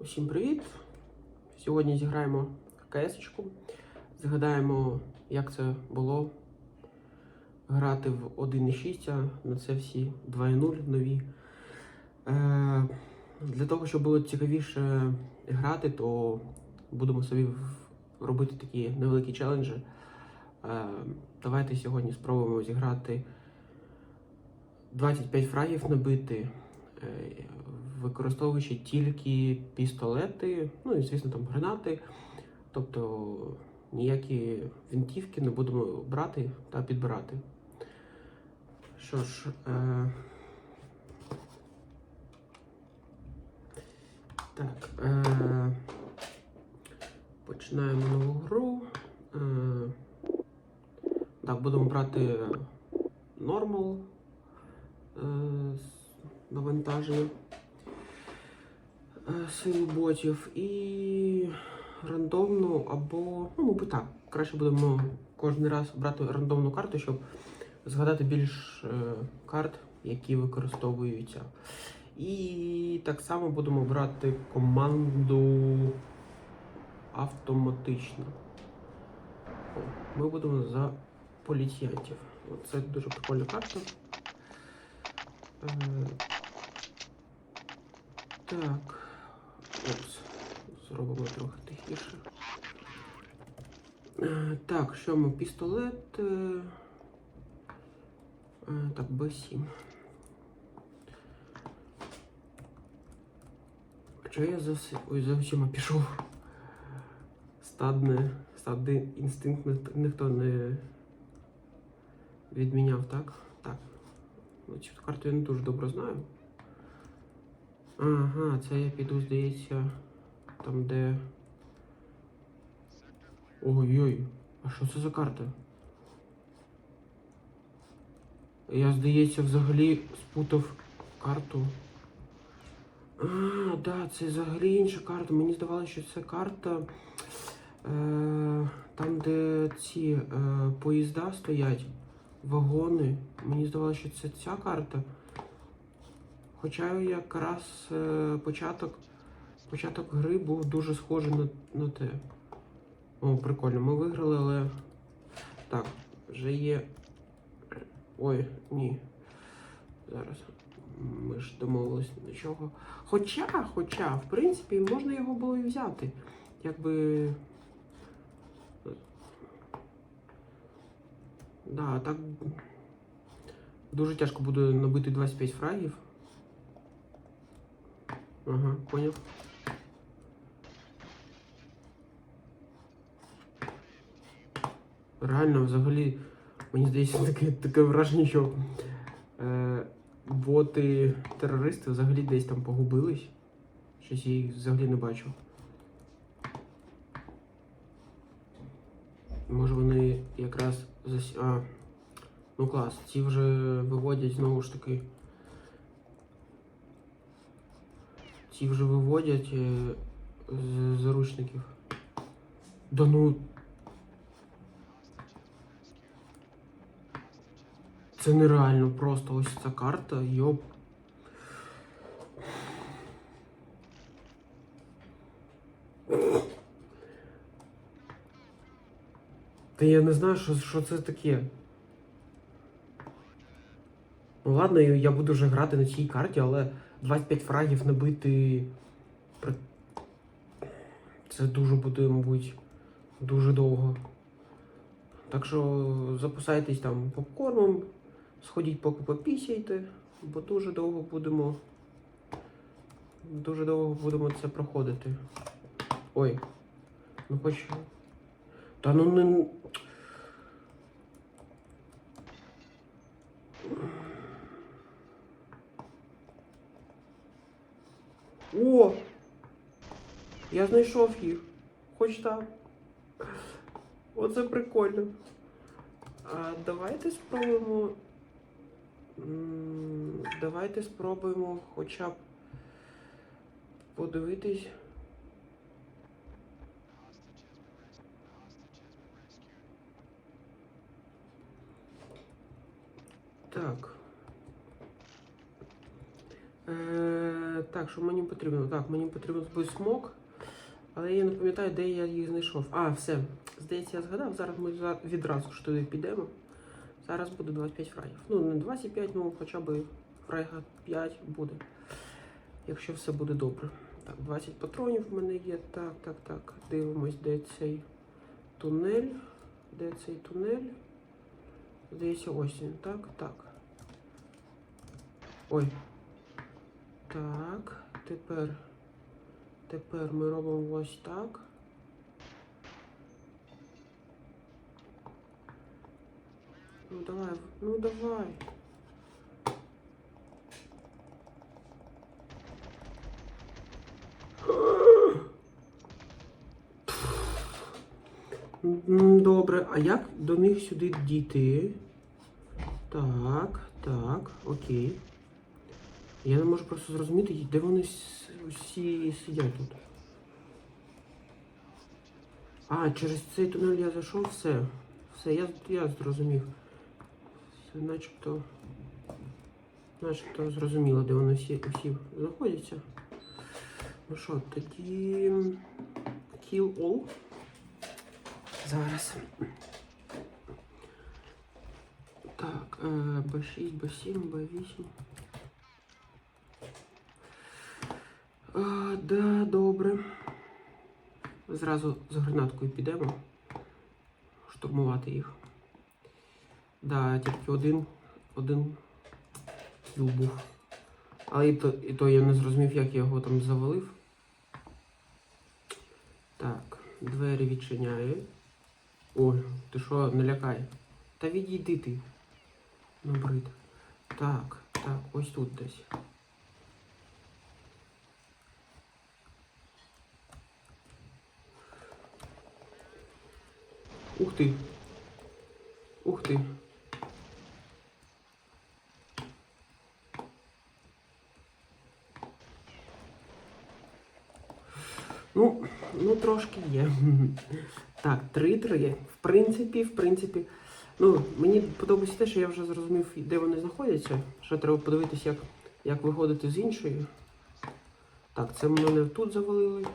Усім привіт! Сьогодні зіграємо КС-очку. Згадаємо, як це було грати в 1.6, а на це всі 2.0 нові. Е, для того, щоб було цікавіше грати, то будемо собі робити такі невеликі челенджі. Е, давайте сьогодні спробуємо зіграти 25 фрагів набити, е, використовуючи тільки пістолети, ну і, звісно, там гранати. Тобто ніякі винтівки не будемо брати та підбирати. Що ж, е... так. Е... Починаємо нову гру. Е... Так, будемо брати нормал е, навантаження е, ботів і рандомну або, ну, мабуть, так. Краще будемо кожен раз брати рандомну карту, щоб згадати більш е, карт, які використовуються. І так само будемо брати команду автоматично. Ми будемо за поліціянтів. Це дуже прикольна карта. Е, Так. Опс. Зробимо трохи тихіше. Е, Так, що ми? Пістолет. е, е, Так, Б7. А чого я за, ой, за всіма пішов? Стадне, стадний інстинкт ніхто- не відміняв, так? Так. Цю карту я не дуже добре знаю. Ага, це я піду, здається, там де. Ой-ой, а що це за карта? Я, здається, взагалі спутав карту. А, да, це взагалі інша карта. Мені здавалося, що це карта. Е, там, де ці е, поїзда стоять, вагони. Мені здавалося, що це ця карта. Хоча якраз е, початок, початок гри був дуже схожий на, на те. О, прикольно, ми виграли, але. Так, вже є. Ой, ні. Зараз. Ми ж домовились до чого. Хоча, хоча, в принципі, можна його було і взяти. Якби. Да, так. Дуже тяжко буде набити 25 фрагів. Ага, поняв. Реально, взагалі, мені здається, таке, таке враження, що е, боти-терористи взагалі десь там погубились. Щось я їх взагалі не бачу. Може вони якраз зас... А, ну клас, ці вже виводять знову ж таки. Ці вже виводять е, з заручників. Да ну. Це нереально просто ось ця карта, йоп. Та я не знаю, що, що це таке. Ну ладно, я буду вже грати на цій карті, але 25 фрагів набити. Це дуже буде, мабуть, дуже довго. Так що запасайтесь там попкормом, сходіть поки попісяйте, бо дуже довго будемо. Дуже довго будемо це проходити. Ой. Ну хоч. Та ну не. О! Я знайшов їх. Хоч так. Оце прикольно. А давайте спробуємо. Давайте спробуємо хоча б подивитись. Так. Е, так, що мені потрібно? Так, мені потрібен смок, але я не пам'ятаю, де я їх знайшов. А, все. Здається, я згадав. Зараз ми відразу ж туди підемо. Зараз буде 25 фраїв. Ну, не 25, ну хоча б фрайга 5 буде. Якщо все буде добре. Так, 20 патронів в мене є. Так, так, так. Дивимось, де цей тунель. Де цей тунель? Здається, ось він. Так, так. Ой. Так, тепер. Тепер ми робимо ось так. Ну давай, ну давай. Добре, а як до них сюди дійти? Так, так, окей. Я не можу просто зрозуміти, де вони всі сидять тут. А, через цей тунель я зайшов, все. Все, я, я зрозумів. Все, начебто. Начебто зрозуміло, де вони всі, всі знаходяться. Ну що, тоді. Kill all. Зараз. Так, е, Б6, Б7, Б8. А, да, добре. Зразу з гранаткою підемо. Штурмувати їх. Да, тільки один. Один кіл був. Але і то, і то я не зрозумів, як я його там завалив. Так, двері відчиняю. Ой, ти що, не лякай. Та відійди ти. Набрид. Так, так, ось тут десь. Ух ти. Ух ти. Ну, ну трошки є. Так, 3-3. В принципі, в принципі. Ну, мені подобається те, що я вже зрозумів, де вони знаходяться. Ще треба подивитися, як, як виходити з іншої. Так, це мене тут завалили.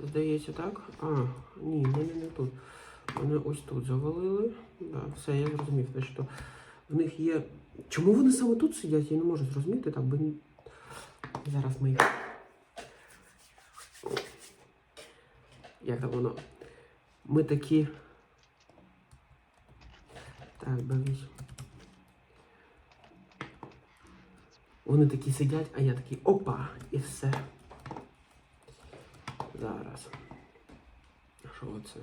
Здається, так? А, ні, мене не тут. Мене ось тут завалили. Да, все, я зрозумів. що в них є. Чому вони саме тут сидять? Я не можу зрозуміти. Так, ні- Зараз ми їх. Як там воно? Ми такі. Так, Б8. Вони такі сидять, а я такий опа! І все. Зараз. Що це?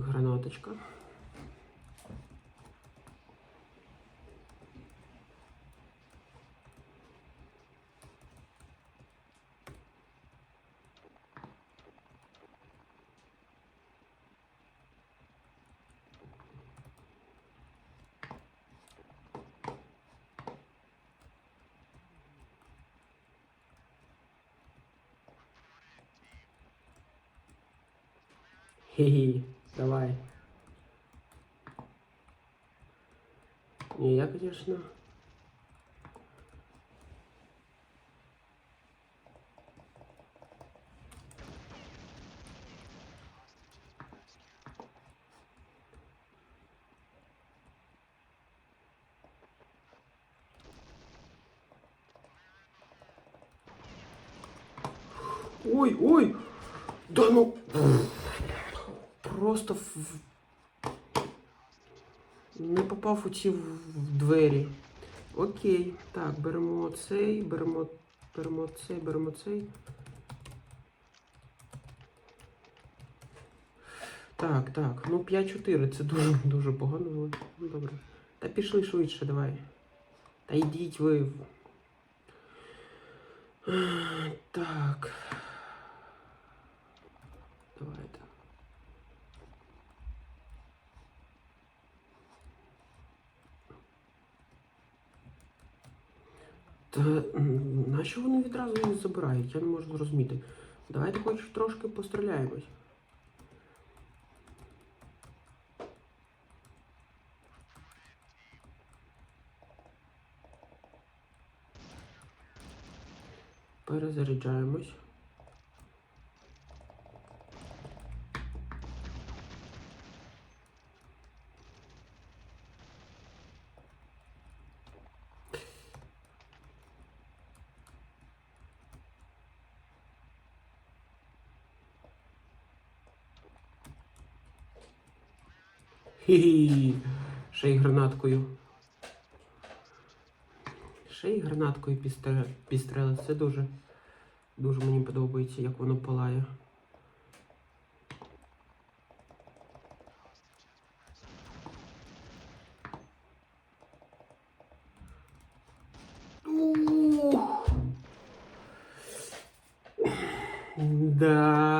Гранаточка. Хе-хе, давай. Не, я, конечно... Ой, ой! Да ну... Просто в... не попав у ці в- двері. Окей. Так, беремо цей, беремо, беремо цей, беремо цей. Так, так. Ну 5-4. Це дуже дуже погано. але ну, Добре. Та пішли швидше, давай. Та йдіть ви. Так. Давайте. Та нащо вони відразу її забирають? Я не можу зрозуміти. Давайте хоч трошки постріляємось. Перезаряджаємось. Хі-хі. Ще й гранаткою. Ще й гранаткою пістре... пістрели. Це дуже, дуже мені подобається, як воно палає. Да.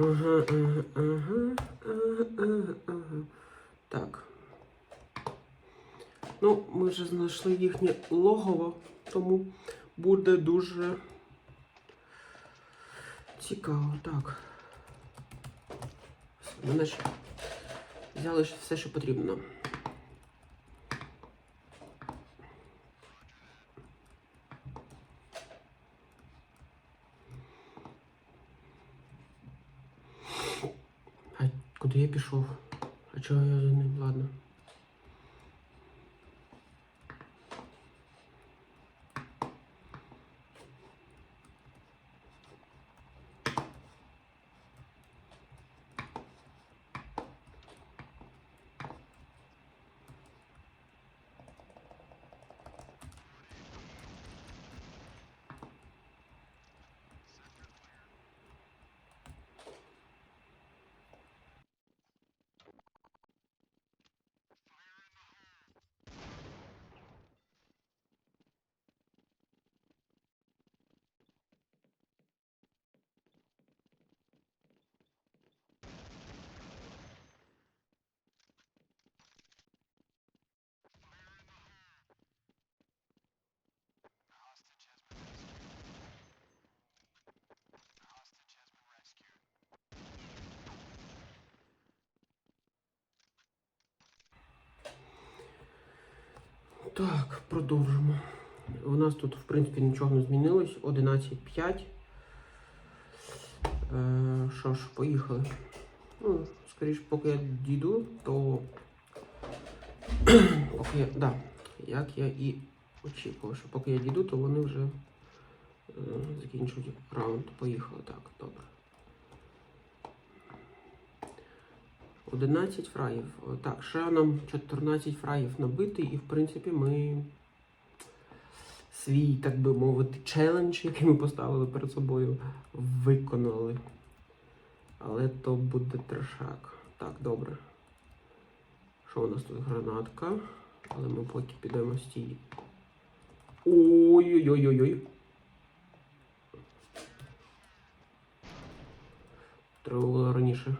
Ага, ага, ага, ага, ага. Так. Ну, ми вже знайшли їхнє логово, тому буде дуже цікаво. Так. Все, Ми наче взяли все, що потрібно. А куди я пішов? А чого я за ним? Ладно. Так, продовжимо. У нас тут, в принципі, нічого не змінилось. 11.5. Е, що ж, поїхали. Ну, скоріше, поки я дійду, то. поки я. Да, як я і очікував, що поки я дійду, то вони вже е, закінчують раунд. Поїхали. Так, добре. 11 фраїв. Так, ще нам 14 фраїв набити, і в принципі ми свій, так би мовити, челендж, який ми поставили перед собою, виконали. Але то буде трешак. Так, добре. Що у нас тут гранатка? Але ми поки підемо з стій. Ой-ой-ой-ой-ой. Треба було раніше.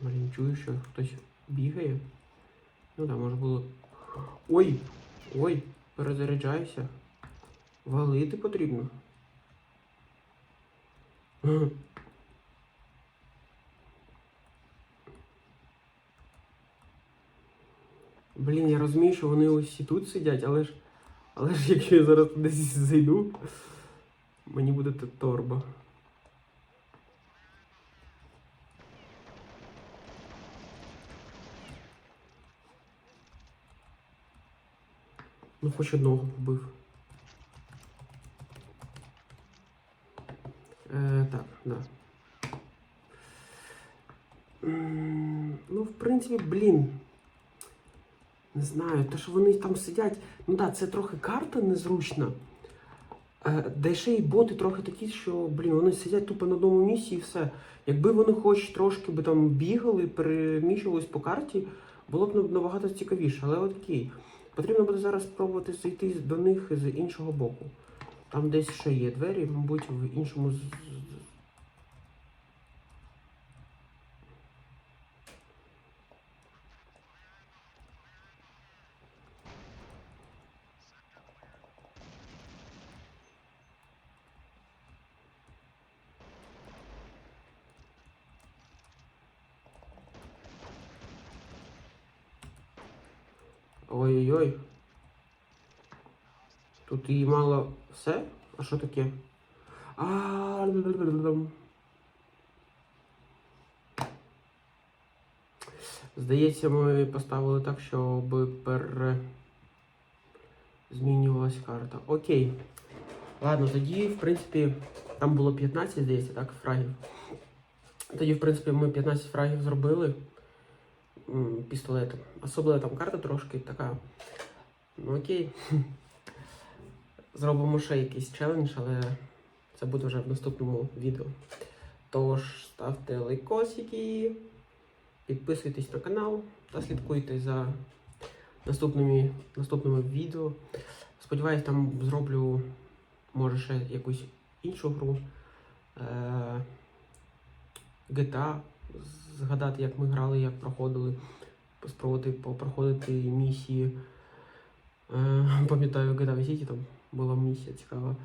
Блін, чую, що хтось бігає. Ну так, може було. Ой! Ой, перезаряджайся. Валити потрібно. Блін, я розумію, що вони ось і тут сидять, але ж. Але ж якщо я зараз десь зайду, мені буде торба. Ну, хоч одного вбив. Е, так, да. Ну, в принципі, блін. Не знаю, те, що вони там сидять. Ну так, це трохи карта незручна. Е, Де ще й боти трохи такі, що, блін, вони сидять тупо на одному місці і все. Якби вони хоч трошки би там бігали, переміщувались по карті, було б набагато цікавіше. Але от окей. Потрібно буде зараз спробувати зайти до них з іншого боку. Там десь ще є двері, мабуть, в іншому Ой-ой-ой. Тут і мало все? А що таке? А. Здається, ми поставили так, щоб пере... змінювалась карта. Окей. Ладно, тоді, в принципі, там було 15, здається, так, фрагів. Тоді, в принципі, ми 15 фрагів зробили пістолетом. Особливо там карта трошки така. Ну окей. Зробимо ще якийсь челендж, але це буде вже в наступному відео. Тож ставте лайкосики, підписуйтесь на канал та слідкуйте за наступними, наступними відео. Сподіваюсь, там зроблю, може, ще якусь іншу гру. Е- GTA, згадати, як ми грали, як проходили, спробувати попроходити місії. Е, Пам'ятаю, GTA Vice там була місія цікава.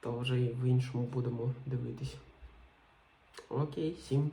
То вже і в іншому будемо дивитись. Окей, всім